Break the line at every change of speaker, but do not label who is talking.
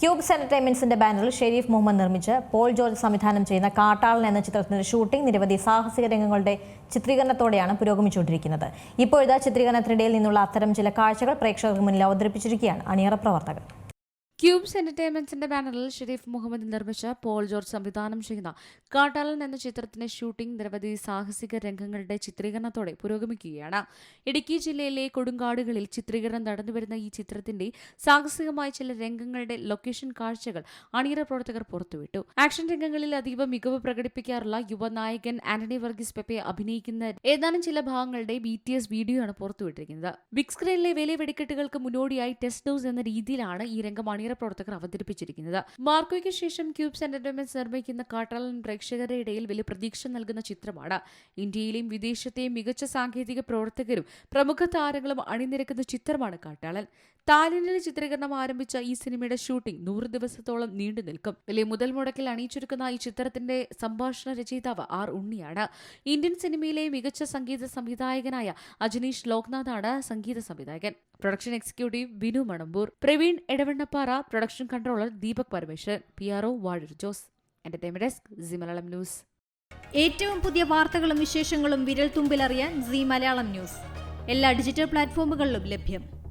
Cubes എന്റർടൈൻമെന്റ്സിന്റെ ബാനറിൽ ഷെരീഫ് മുഹമ്മദ് നിർമ്മിച്ച് Paul George സംവിധാനം ചെയ്യുന്ന കാട്ടാളൻ എന്ന ചിത്രത്തിന്റെ ഷൂട്ടിംഗ് നിരവധി സാഹസിക രംഗങ്ങളുടെ ചിത്രീകരണത്തോടെയാണ് പുരോഗമിച്ചുകൊണ്ടിരിക്കുന്നത്. ഇപ്പോഴത്തെ ചിത്രീകരണത്തിനിടയിൽ നിന്നുള്ള അത്തരം ചില കാഴ്ചകൾ പ്രേക്ഷകർക്ക് മുന്നിൽ അവതരിപ്പിച്ചിരിക്കുകയാണ് അണിയറ പ്രവർത്തകർ.
ക്യൂബ്സ് എന്റർടൈൻമെന്റ്സിന്റെ ബാനറിൽ ഷെരീഫ് മുഹമ്മദ് നിർമ്മിച്ച പോൾ ജോർജ് സംവിധാനം ചെയ്യുന്ന കാട്ടാളൻ എന്ന ചിത്രത്തിന്റെ ഷൂട്ടിംഗ് നിരവധി സാഹസിക രംഗങ്ങളുടെ ചിത്രീകരണത്തോടെ പുരോഗമിക്കുകയാണ്. ഇടുക്കി ജില്ലയിലെ കൊടുങ്കാടുകളിൽ ചിത്രീകരണം നടന്നുവരുന്ന ഈ ചിത്രത്തിന്റെ സാഹസികമായ ചില രംഗങ്ങളുടെ ലൊക്കേഷൻ കാഴ്ചകൾ അണിയറ പ്രവർത്തകർ പുറത്തുവിട്ടു. ആക്ഷൻ രംഗങ്ങളിൽ അതീവ മികവ് പ്രകടിപ്പിക്കാറുള്ള യുവനായകൻ ആന്റണി വർഗീസ് പെപ്പെ അഭിനയിക്കുന്ന ഏതാനും ചില ഭാഗങ്ങളുടെ ബി ടി എസ് വീഡിയോ ആണ് പുറത്തുവിട്ടിരിക്കുന്നത്. ബിഗ് സ്ക്രീനിലെ വലിയ വെടിക്കെട്ടുകൾക്ക് മുന്നോടിയായി ടെസ്റ്റ് ഡോസ് എന്ന രീതിയിലാണ് ഈ രംഗം അണിയറ പ്രവർത്തകർ അവതരിപ്പിച്ചിരിക്കുന്നത്. മാർക്കോയ്ക്ക് ശേഷം ക്യൂബ്സ് എന്റർടൈൻമെന്റ് നിർമ്മിക്കുന്ന കാട്ടാളൻ പ്രേക്ഷകരുടെ ഇടയിൽ വലിയ പ്രതീക്ഷ നൽകുന്ന ചിത്രമാണ്. ഇന്ത്യയിലെയും വിദേശത്തെയും മികച്ച സാങ്കേതിക പ്രവർത്തകരും പ്രമുഖ താരങ്ങളും അണിനിരക്കുന്ന ചിത്രമാണ് കാട്ടാളൻ. തായ്ലൻഡിൽ ചിത്രീകരണം ആരംഭിച്ച ഈ സിനിമയുടെ ഷൂട്ടിംഗ് നൂറ് ദിവസത്തോളം നീണ്ടു നിൽക്കും. വലിയ മുതൽ മുടക്കിൽ അണിയിച്ചൊരുക്കുന്ന ഈ ചിത്രത്തിന്റെ സംഭാഷണ രചയിതാവ് ആർ ഉണ്ണിയാണ്. ഇന്ത്യൻ സിനിമയിലെ മികച്ച സംഗീത സംവിധായകനായ അജനീഷ് ലോക്നാഥാണ് സംഗീത സംവിധായകൻ. Production executive Binu Manampoor. Praveen Edavannappara production controller Deepak Parameswaran. P R O Vazhoor Jose. Entertainment desk news.
ഏറ്റവും പുതിയ വാർത്തകളും വിശേഷങ്ങളും വിരൽ തുമ്പിലറിയാൻ സി മലയാളം ന്യൂസ്. എല്ലാ ഡിജിറ്റൽ പ്ലാറ്റ്ഫോമുകളിലും ലഭ്യം.